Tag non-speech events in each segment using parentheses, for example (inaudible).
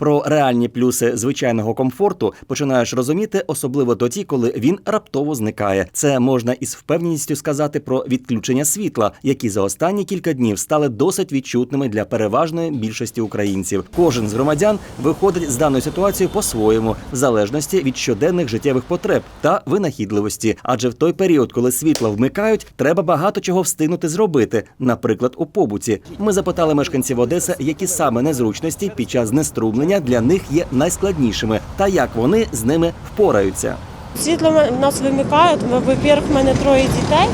Про реальні плюси звичайного комфорту починаєш розуміти, особливо тоді, коли він раптово зникає. Це можна із впевненістю сказати про відключення світла, які за останні кілька днів стали досить відчутними для переважної більшості українців. Кожен з громадян виходить з даної ситуації по-своєму, в залежності від щоденних життєвих потреб та винахідливості. Адже в той період, коли світло вмикають, треба багато чого встигнути зробити, наприклад, у побуті. Ми запитали мешканців Одеси, які саме незручності під час знеструмлення для них є найскладнішими, та як вони з ними впораються. Світло в нас вимикають. Ми- Во-первых, в мене троє дітей.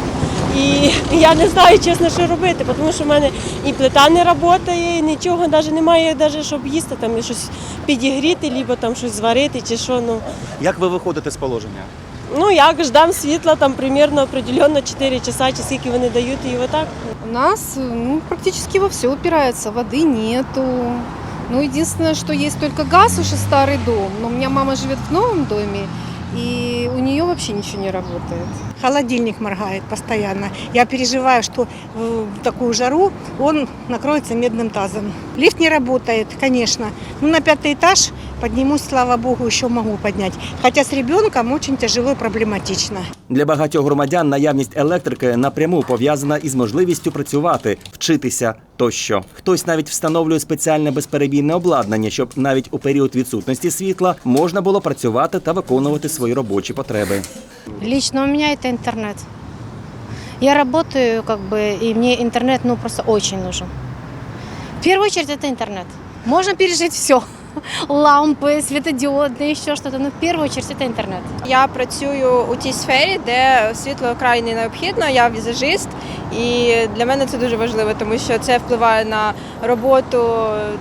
І (laughs) я не знаю, чесно, що робити, тому що в мене і плита не працює, і нічого навіть немає, навіть, щоб їсти, там і щось підігріти, або там щось зварити чи що. Ну, Як ви виходите з положення? ну як ждам світла, там примерно определенно 4 часа, чи скільки вони дають, і отак. У нас ну, практически во все упирается, воды нету. Ну, единственное, что есть только газ, уже старый дом. Но у меня мама живет в новом доме, и у нее вообще ничего не работает. Холодильник моргает постоянно. Я переживаю, что в такую жару он накроется медным тазом. Лифт не работает, конечно. Ну, на пятый этаж поднимусь, слава богу, еще могу поднять. Хотя с ребенком очень тяжело и проблематично. Для багатьох громадян наявність електрики напряму пов'язана із можливістю працювати, вчитися тощо. Хтось навіть встановлює спеціальне безперебійне обладнання, щоб навіть у період відсутності світла можна було працювати та виконувати свої робочі потреби. Лично у меня это интернет. Я работаю, как бы, и мне интернет, ну, просто очень нужен. В первую очередь это интернет. Можно пережить все. Лампы, светодиодные, еще что-то, но в первую очередь это интернет. Я працюю у тій сфері, де світло крайне необхідно. Я візажист, і для мене це дуже важливо, тому що це впливає на роботу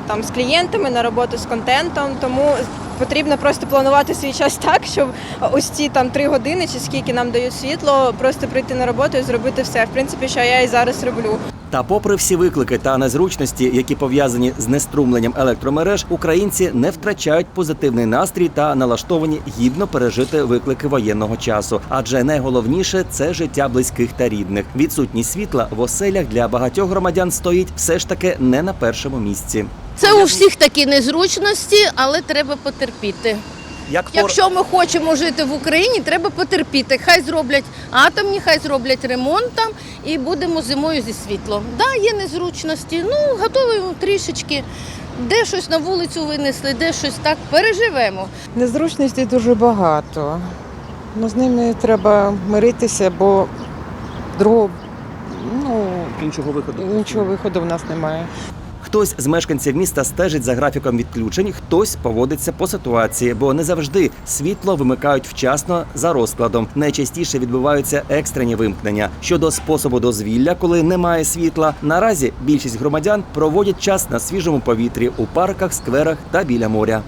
там з клієнтами, на роботу з контентом. Тому потрібно просто планувати свій час так, щоб ось ці там три години чи скільки нам дають світло, просто прийти на роботу і зробити все. В принципі, що я і зараз роблю. Та, попри всі виклики та незручності, які пов'язані з неструмленням електромереж, українці не втрачають позитивний настрій та налаштовані гідно пережити виклики воєнного часу. Адже найголовніше це життя близьких та рідних. Відсутність світла в оселях для багатьох громадян стоїть все ж таки не на першому місці. Це у всіх такі незручності, але треба потерпіти. Як Якщо ми хочемо жити в Україні, треба потерпіти. Хай зроблять атомні, хай зроблять ремонт там і будемо зимою зі світлом. Да, є незручності. Ну готовимо трішечки. Де щось на вулицю винесли, де щось так переживемо. Незручностей дуже багато. Ну, з ними треба миритися, бо другого ну, іншого виходу нічого виходу в нас немає. Хтось з мешканців міста стежить за графіком відключень, хтось поводиться по ситуації, бо не завжди світло вимикають вчасно за розкладом. Найчастіше відбуваються екстрені вимкнення. Щодо способу дозвілля, коли немає світла, наразі більшість громадян проводять час на свіжому повітрі у парках, скверах та біля моря.